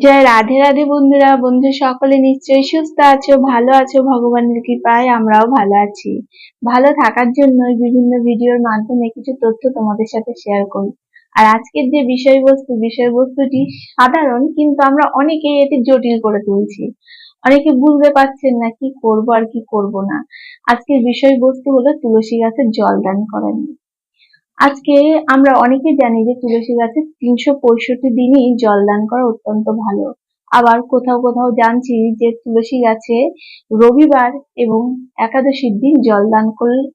জয় রাধে রাধে বন্ধুরা, বন্ধু সকলে নিশ্চয়ই সুস্থ আছো, ভালো আছো, ভগবানের কৃপায় আমরাও ভালো আছি। ভালো থাকার জন্য বিভিন্ন ভিডিওর মাধ্যমে কিছু তথ্য তোমাদের সাথে শেয়ার করি। আর আজকের যে বিষয়বস্তু, বিষয়বস্তুটি সাধারণ, কিন্তু আমরা অনেকেই এটি জটিল করে তুলছি। অনেকে বুঝতে পারছেন না কি করব আর কি করব না। আজকের বিষয়বস্তু হলো তুলসী গাছের জল দান করা নিয়ে। আজকে আমরা অনেকে জানি যে তুলসী গাছে তিনশো পঁয়ষট্টি দিনই জল দান করা অত্যন্ত ভালো। আবার কোথাও কোথাও জানছি যে তুলসী গাছে রবিবার এবং একাদশীর দিন জল দান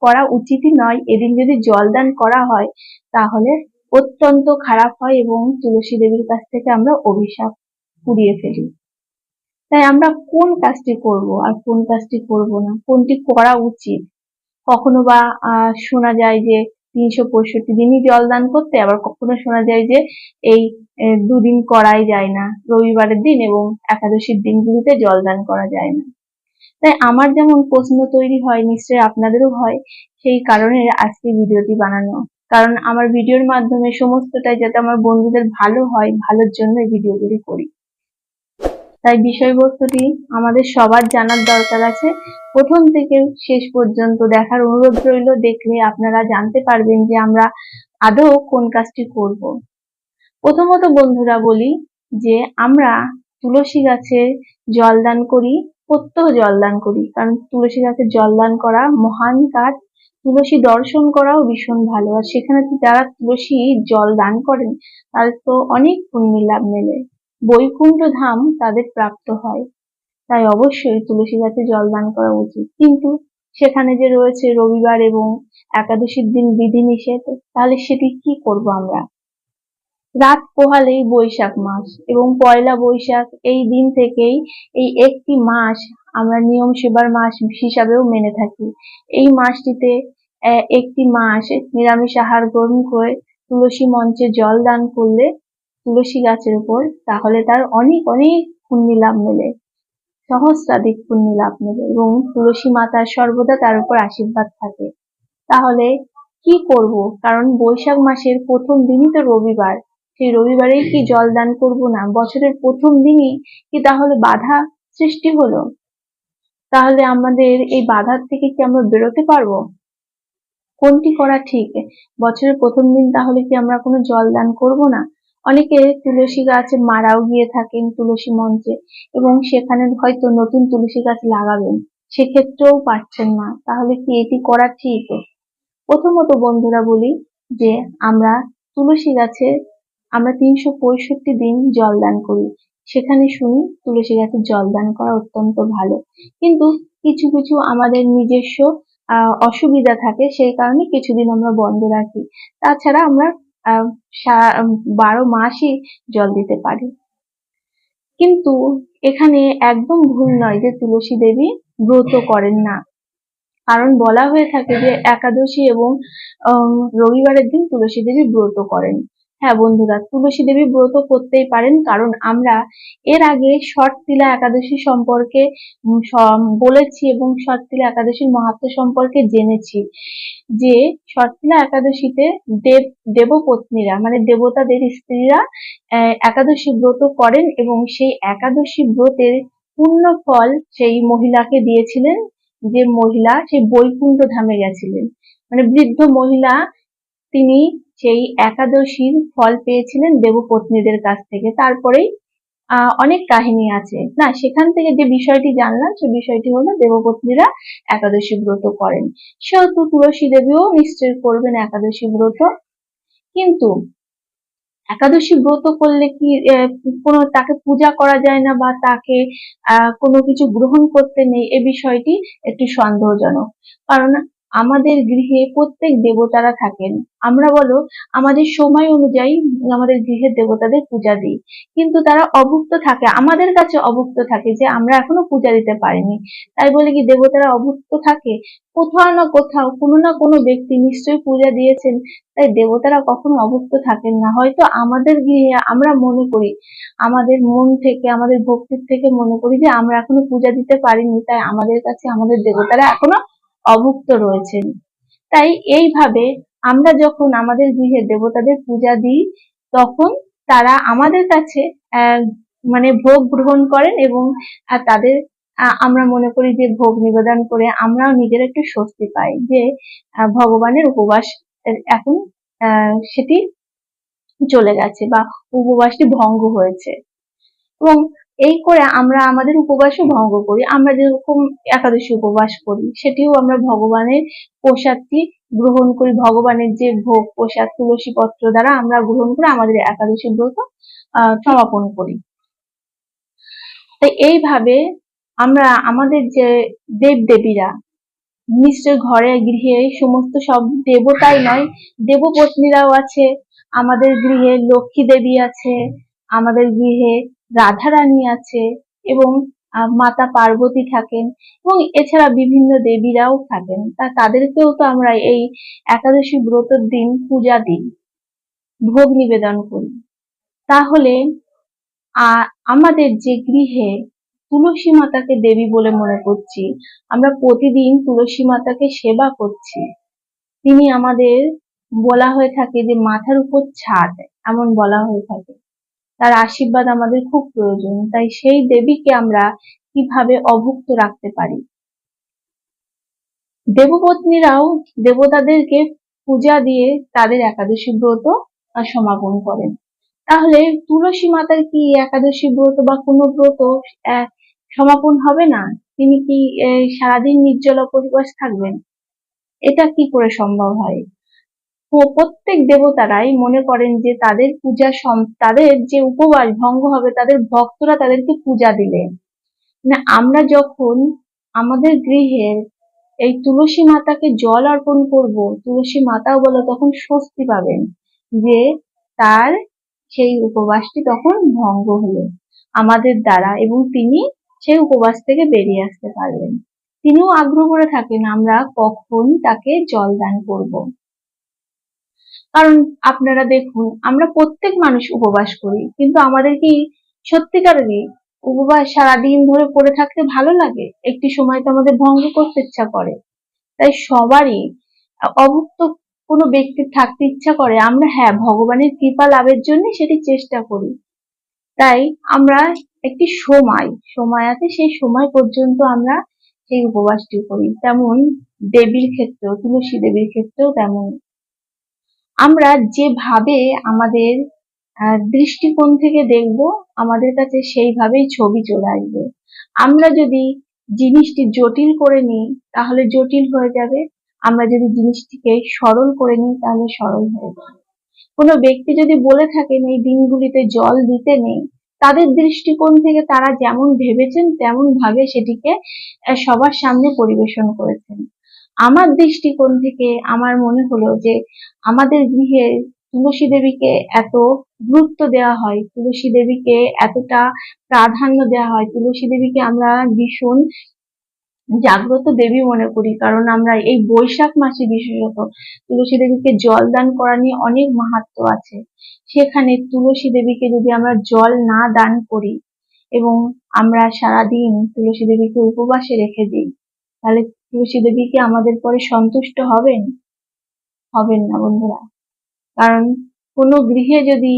করা উচিতই নয়। এদিন যদি জল দান করা হয়, তাহলে অত্যন্ত খারাপ হয় এবং তুলসী দেবীর কাছ থেকে আমরা অভিশাপ কুড়িয়ে ফেলি। তাই আমরা কোন কাজটি করব আর কোন কাজটি করব না? কোনটি করা উচিত? কখনো বা শোনা যায় যে তিনশো পঁয়ষট্টি দিনই জল দান করতে, আবার কখনো শোনা যায় যে এই দুদিন করাই যায় না। রবিবারের দিন এবং একাদশীর দিনগুলিতে জল দান করা যায় না। তাই আমার যেমন প্রশ্ন তৈরি হয়, নিশ্চয়ই আপনাদেরও হয়, সেই কারণে আজকে ভিডিওটি বানানো। কারণ আমার ভিডিওর মাধ্যমে সমস্তটাই যাতে আমার বন্ধুদের ভালো হয়, ভালোর জন্য ভিডিওগুলি করি। তাই বিষয়বস্তুটি আমাদের সবার জানার দরকার আছে। প্রথম থেকে শেষ পর্যন্ত দেখার অনুরোধ রইল দেখলে আপনারা জানতে পারবেন যে আমরা আদৌ কোন কাজটি করব। প্রথমত বন্ধুরা বলি যে আমরা তুলসী গাছে জল দান করি, প্রত্যহ জল দান করি। কারণ তুলসী গাছে জল দান করা মহান কাজ। তুলসী দর্শন করাও ভীষণ ভালো। আর সেখানে যারা তুলসী জল দান করেন, তাদের তো অনেক পুণ্য লাভ মেলে। বৈকুণ্ঠ ধাম তাদের প্রাপ্ত হয়। তাই অবশ্যই তুলসী গাছে জল দান করা উচিত। কিন্তু সেখানে যে রয়েছে রবিবার এবং একাদশীর দিন বিধিনিষেধ, তাহলে সেটি কি করব আমরা? রাত পোহালেই বৈশাখ মাস এবং পয়লা বৈশাখ এই দিন থেকেই এই একটি মাস আমরা নিয়ম সেবার মাস হিসাবেও মেনে থাকি। এই মাসটিতে একটি মাস নিরামিষ আহার গ্রহণ করে তুলসী মঞ্চে জল দান করলে তুলসী গাছের উপর তাহলে তার অনেক অনেক পুণ্য লাভ মেলে। সহস্রাধিক পুণ্য লাভ নেবে এবং তুলসী মাতার সর্বদা তার উপর আশীর্বাদ থাকে। তাহলে কি করব? কারণ বৈশাখ মাসের প্রথম দিনই তো রবিবার। সেই রবিবারেই কি জল দান করব না? বছরের প্রথম দিনই কি তাহলে বাধা সৃষ্টি হলো? তাহলে আমাদের এই বাধার থেকে কি আমরা বেরোতে পারব? কোনটি করা ঠিক? বছরের প্রথম দিন তাহলে কি আমরা কোনো জল দান করব না? অনেকে তুলসী গাছ মারাও গিয়ে থাকেন তুলসী মঞ্চে এবং সেখানে হয়তো নতুন তুলসী গাছ লাগাবেন, সেক্ষেত্রেও পাচ্ছেন না। তাহলে কি এটি করা ঠিক? প্রথমত বন্ধুরা বলি যে আমরা তুলসী গাছে আমরা তিনশো পঁয়ষট্টি দিন জল দান করি। সেখানে শুনি তুলসী গাছে জল দান করা অত্যন্ত ভালো। কিন্তু কিছু কিছু আমাদের নিজস্ব অসুবিধা থাকে, সেই কারণে কিছুদিন আমরা বন্ধ রাখি। তাছাড়া আমরা বারো মাসই জল দিতে পারি। কিন্তু এখানে একদম ভুল নয় যে তুলসী দেবী ব্রত করেন না। কারণ বলা হয়ে থাকে যে একাদশী এবং রবিবারের দিন তুলসী দেবী ব্রত করেন। হ্যাঁ বন্ধুরা, তুলসী দেবী ব্রত করতেই পারেন, কারণ আমরা এর আগে তিলা একাদশী সম্পর্কে বলেছি এবং তিলা একাদশীর মাহাত্ম সম্পর্কে জেনেছি যে তিলা একাদশীতে দেব, দেবপত্নীরা মানে দেবতাদের স্ত্রীরা একাদশী ব্রত করেন এবং সেই একাদশী ব্রতের পূর্ণ ফল সেই মহিলাকে দিয়েছিলেন, যে মহিলা সেই বৈকুণ্ঠ ধামে গেছিলেন। মানে বৃদ্ধ মহিলা তিনি সেই একাদশীর ফল পেয়েছিলেন দেবপত্নীদের কাছ থেকে। তারপরেই অনেক কাহিনী আছে। না, সেখান থেকে যে বিষয়টি জানলাম, সে বিষয়টি হলো দেবপত্নীরা একাদশী ব্রত করেন। সেহেতু তুলসী দেবীও নিশ্চয় করবেন একাদশী ব্রত। কিন্তু একাদশী ব্রত করলে কি কোনো, তাকে পূজা করা যায় না বা তাকে কোনো কিছু গ্রহণ করতে নেই, এ বিষয়টি একটু সন্দেহজনক। কারণ আমাদের গৃহে প্রত্যেক দেবতারা থাকেন। আমরা বলো, আমাদের সময় অনুযায়ী আমাদের গৃহের দেবতাদের পূজা দিই। কিন্তু তারা অভুক্ত থাকে, আমাদের কাছে অভুক্ত থাকে যে আমরা এখনও পূজা দিতে পারিনি। তাই বলে কি দেবতারা অভুক্ত থাকে? কোথাও না কোথাও কোনো না কোনো ব্যক্তি নিশ্চয়ই পূজা দিয়েছেন, তাই দেবতারা কখনো অভুক্ত থাকেন না। হয়তো আমাদের গৃহে আমরা মনে করি, আমাদের মন থেকে, আমাদের ভক্তির থেকে মনে করি যে আমরা এখনও পূজা দিতে পারিনি, তাই আমাদের কাছে আমাদের দেবতারা এখনও অভুক্ত রয়েছেন। তাই এইভাবে আমরা যখন আমাদের গৃহে দেবতাদের পূজা দিই, তখন তারা আমাদের কাছে মানে ভোগ গ্রহণ করেন এবং তাদের আমরা মনে করি যে ভোগ নিবেদন করে আমরাও নিজের একটু স্বস্তি পাই যে ভগবানের উপবাস এখন সেটি চলে গেছে বা উপবাসটি ভঙ্গ হয়েছে। এবং এই করে আমরা আমাদের উপবাসও ভঙ্গ করি। আমরা যেরকম একাদশী উপবাস করি, সেটিও আমরা ভগবানের প্রসাদটি গ্রহণ করি। ভগবানের যে ভোগ, প্রসাদ তুলসী পত্র দ্বারা আমরা গ্রহণ করে আমাদের একাদশী ব্রত সমাপন করি। তাই এইভাবে আমরা আমাদের যে দেব দেবীরা নিশ্চয় ঘরে, গৃহে, সমস্ত সব দেবতাই নয়, দেবপত্নীরাও আছে, আমাদের গৃহে লক্ষ্মী দেবী আছে, আমাদের গৃহে রাধা রানী আছে এবং মাতা পার্বতী থাকেন এবং এছাড়া বিভিন্ন দেবীরাও থাকেন। তা তাদেরকেও তো আমরা এই একাদশী ব্রতের দিন পূজা দিই, ভোগ নিবেদন করি। তাহলে আমাদের যে গৃহে তুলসী মাতাকে দেবী বলে মনে করছি, আমরা প্রতিদিন তুলসী মাতাকে সেবা করছি। তিনি আমাদের বলা হয়ে থাকে যে মাথার উপর ছাদ, এমন বলা হয়ে থাকে। তার আশীর্বাদ আমাদের খুব প্রয়োজন। তাই সেই দেবীকে আমরা কীভাবে অভুক্ত রাখতে পারি? দেবপত্নীরাও দেবতাদেরকে পূজা দিয়ে তাদের একাদশী ব্রত সমাপন করেন। তাহলে তুলসী মাতার কি একাদশী ব্রত বা কোনো ব্রত সমাপন হবে না? তিনি কি সারাদিন নির্জলা উপবাস থাকবেন? এটা কি করে সম্ভব হয়? প্রত্যেক দেবতারাই মনে করেন যে তাদের পূজা তাদের যে উপবাস ভঙ্গ হবে, তাদের ভক্তরা তাদেরকে পূজা দিলে না আমরা যখন আমাদের গৃহের এই তুলসী মাতাকে জল অর্পণ করব, তুলসী মাতাও বলে তখন স্বস্তি পাবেন যে তার সেই উপবাসটি তখন ভঙ্গ হলো আমাদের দ্বারা এবং তিনি সেই উপবাস থেকে বেরিয়ে আসতে পারলেন। তিনিও আগ্রহ করে থাকেন, আমরা কখন তাকে জল দান করব। কারণ আপনারা দেখুন, আমরা প্রত্যেক মানুষ উপবাস করি, কিন্তু আমাদের কি সত্যিকারেরই উপবাস সারাদিন ধরে পড়ে থাকতে ভালো লাগে? একটি সময় তো আমাদের ভঙ্গ করতে ইচ্ছা করে। তাই সবারই অভুক্ত কোনো ব্যক্তির থাকতে ইচ্ছা করে, আমরা হ্যাঁ ভগবানের কৃপা লাভের জন্য সেটি চেষ্টা করি। তাই আমরা একটি সময় সময় আছে, সেই সময় পর্যন্ত আমরা সেই উপবাসটি করি। তেমন দেবীর ক্ষেত্রেও, তুলসী দেবীর ক্ষেত্রেও তেমন। আমরা যেভাবে আমাদের দৃষ্টিকোণ থেকে দেখব, আমাদের কাছে সেইভাবেই ছবি চলে আসবে। আমরা যদি জিনিসটি জটিল করে নিই, তাহলে জটিল হয়ে যাবে। আমরা যদি জিনিসটিকে সরল করে নিই, তাহলে সরল হয়ে যাবে। কোনো ব্যক্তি যদি বলে থাকেন, এই দিনগুলিতে জল দিতে নেই, তাদের দৃষ্টিকোণ থেকে তারা যেমন ভেবেছেন, তেমন ভাবে সেটিকে সবার সামনে পরিবেশন করেছেন। আমার দৃষ্টিকোণ থেকে আমার মনে হলো যে আমাদের গৃহে তুলসী দেবীকে এত গুরুত্ব দেওয়া হয়, তুলসী দেবীকে এতটা প্রাধান্য দেওয়া হয়, তুলসী দেবীকে আমরা ভীষণ জাগ্রত দেবী মনে করি, কারণ আমরা এই বৈশাখ মাসে বিশেষত তুলসী দেবীকে জল দান করা নিয়ে অনেক মাহাত্ম্য আছে। সেখানে তুলসী দেবীকে যদি আমরা জল না দান করি এবং আমরা সারাদিন তুলসী দেবীকে উপবাসে রেখে দিই, তাহলে তুলসী দেবী কি আমাদের পরে সন্তুষ্ট হবেন? হবেন না, বন্ধুরা। কারণ কোনো গৃহে যদি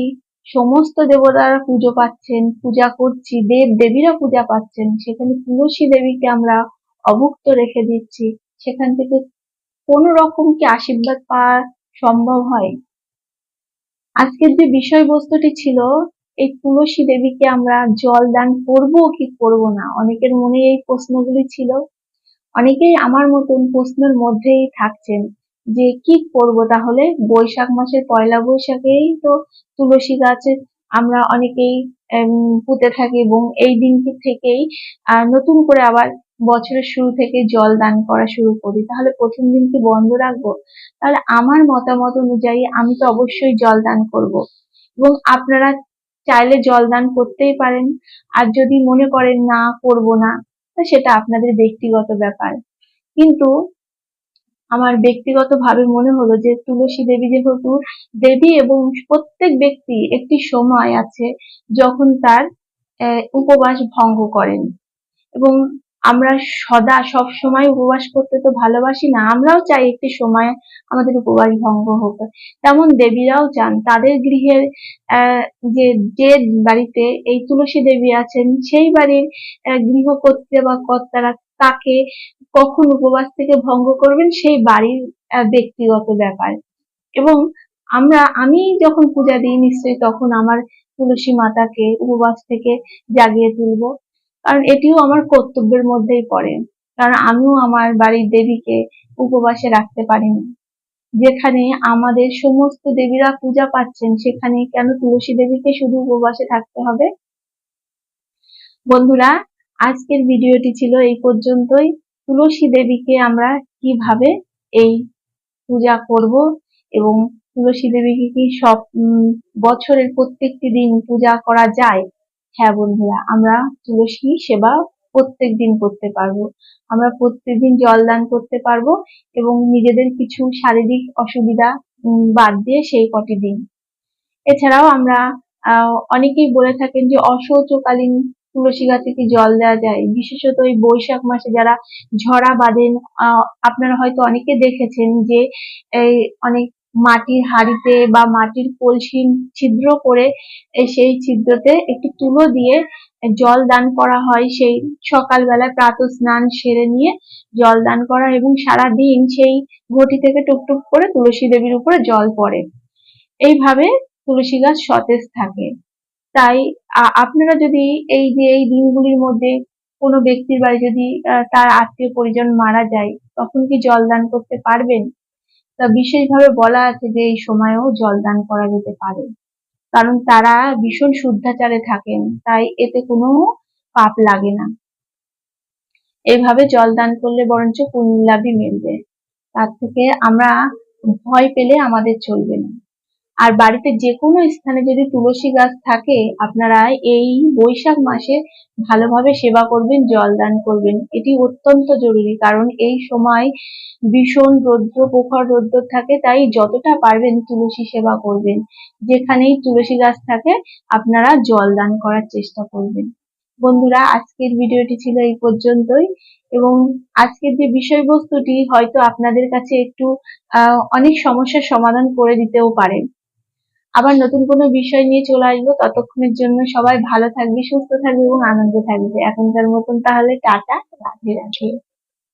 সমস্ত দেবতারা পুজো পাচ্ছেন, পূজা করছি, দেব দেবীরা পূজা পাচ্ছেন, সেখানে তুলসী দেবীকে আমরা অভুক্ত রেখে দিচ্ছি, সেখান থেকে কোন রকম কি আশীর্বাদ পাওয়া সম্ভব হয়? আজকের যে বিষয়বস্তুটি ছিল, এই তুলসী দেবীকে আমরা জল দান করব কি করব না, অনেকের মনে এই প্রশ্নগুলি ছিল। অনেকেই আমার মতন প্রশ্নের মধ্যেই থাকছেন যে কি করব তাহলে? বৈশাখ মাসের পয়লা বৈশাখেই তো তুলসী গাছে আমরা অনেকেই পুঁতে থাকি এবং এই দিনটি থেকেই নতুন করে আবার বছরের শুরু থেকে জল দান করা শুরু করি। তাহলে প্রথম দিন কি বন্ধ রাখব? তাহলে আমার মতামত অনুযায়ী আমি তো অবশ্যই জল দান করব। এবং আপনারা চাইলে জল দান করতেই পারেন। আর যদি মনে করেন না, করব না সেটা আপনাদের ব্যক্তিগত ব্যাপার। কিন্তু আমার ব্যক্তিগতভাবে মনে হলো যে তুলসী দেবী যেহেতু দেবী এবং প্রত্যেক ব্যক্তি একটি সময় আছে যখন তার উপবাস ভঙ্গ করেন। এবং আমরা সদা সব সময় উপবাস করতে তো ভালোবাসি না আমরাও চাই একটি সময় আমাদের উপবাস ভঙ্গ হোক। তেমন দেবীরাও চান তাদের গৃহের যে যে বাড়িতে এই তুলসী দেবী আছেন সেই বাড়ির আহ, গৃহকর্ত্রী বা কর্তারা তাকে কখন উপবাস থেকে ভঙ্গ করবেন সেই বাড়ির ব্যক্তিগত ব্যাপার। এবং আমরা আমি যখন পূজা দিই নিশ্চয়ই তখন আমার তুলসী মাতাকে উপবাস থেকে জাগিয়ে তুলবো। কারণ এটিও আমার কর্তব্যের মধ্যেই পড়ে। কারণ আমিও আমার বাড়ির দেবীকে উপবাসে রাখতে পারিনি। যেখানে আমাদের সমস্ত দেবীরা পূজা পাচ্ছেন, সেখানে কেন তুলসী দেবীকে শুধু উপবাসে থাকতে হবে? বন্ধুরা, আজকের ভিডিওটি ছিল এই পর্যন্তই। তুলসী দেবীকে আমরা কীভাবে এই পূজা করব এবং তুলসী দেবীকে কি সব বছরের প্রত্যেকটি দিন পূজা করা যায়? হ্যাঁ বন্ধুরা, আমরা তুলসী সেবা প্রত্যেক দিন করতে পারব। আমরা প্রত্যেকদিন জল দান করতে পারব এবং নিজেদের কিছু শারীরিক অসুবিধা বাদ দিয়ে সেই কটি দিন। এছাড়াও আমরা অনেকেই বলে থাকেন যে অশৌচকালীন তুলসী গাছে কি জল দেওয়া যায়? বিশেষত এই বৈশাখ মাসে যারা ঝরা বাঁধেন আপনারা হয়তো অনেকে দেখেছেন যে এই অনেক মাটির হাঁড়িতে বা মাটির কলসি ছিদ্র করে সেই ছিদ্রতে একটু তুলো দিয়ে জল দান করা হয়। সেই সকালবেলা প্রাত স্নান সেরে নিয়ে জল দান করা এবং সারা দিন সেই ঘটি থেকে টুকটুক করে তুলসী দেবীর উপরে জল পড়ে। এইভাবে তুলসী গাছ সতেজ থাকে। তাই আপনারা যদি এই যে এই দিনগুলির মধ্যে কোনো ব্যক্তির বাড়ি যদি তার আত্মীয় পরিজন মারা যায়, তখন কি জল দান করতে পারবেন? তা বিশেষভাবে বলা আছে যে এই সময়েও জল দান করা যেতে পারে। কারণ তারা ভীষণ শুদ্ধাচারে থাকেন, তাই এতে কোনো পাপ লাগে না। এভাবে জল দান করলে বরঞ্চ পুণ্যলাভই মিলবে। তার থেকে আমরা ভয় পেলে আমাদের চলবে না। আর বাড়িতে যে কোনো স্থানে যদি তুলসী গাছ থাকে, আপনারা এই বৈশাখ মাসে ভালোভাবে সেবা করবেন, জল দান করবেন। এটি অত্যন্ত জরুরি, কারণ এই সময় ভীষণ রৌদ্র, প্রখর রৌদ্র থাকে, তাই যতটা পারবেন তুলসী সেবা করবেন। যেখানেই তুলসী গাছ থাকে, আপনারা জল দান করার চেষ্টা করবেন। বন্ধুরা, আজকের ভিডিওটি ছিল এই পর্যন্তই, এবং আজকের যে বিষয়বস্তুটি হয়তো আপনাদের কাছে একটু অনেক সমস্যার সমাধান করে দিতেও পারে। আবার নতুন কোনো বিষয় নিয়ে চলে আসব, ততক্ষণের জন্য সবাই ভালো থাকবে, সুস্থ থাকবে এবং আনন্দ থাকবে। এখনকার মতন তাহলে টাটা, রাধে রাধে।